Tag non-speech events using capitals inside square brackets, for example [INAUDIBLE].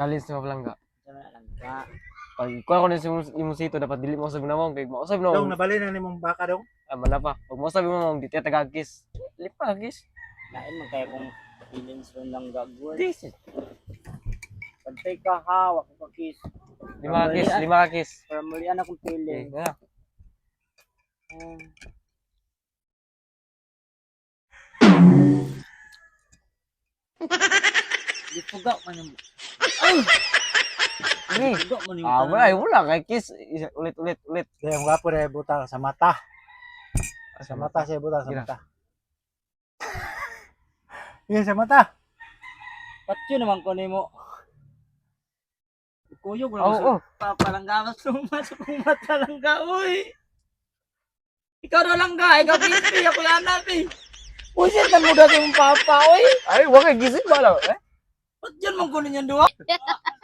Challenge ni Mablangga. Sa mga langga. Pag kuha ko na si imong sito dapat dili mo usab na mo kay mausab na Dong mo. nabali na nimong baka dong. Ah, mala pa. Pag mausab mo mo di tiya tagag kiss. Lipa kiss. Lain man kaya kung feelings mo langga good. This. Pantay ka ha, wako ka kiss. Lima ka kiss, lima ka kiss. Para mulian akong Okay, feeling. na. Ah. Di puga man yung... Ay! Yung Ah, wala, wala kay kiss. Ulit, ulit, ulit. Kaya ang gwapo na butang sa mata. Sa mata siya butang sa mata. Yan [LAUGHS] sa mata. Patyo naman ko nimo. Kuyog lang Oo, sa oh, papalangga lumas kung mata lang ka, uy. Ikaw na lang ka, ikaw pipi, ako yan natin. Na mo dati yung papa, uy. Ay, wala kay gising ba lang. Eh? Mong kunin yung duwa? [LAUGHS]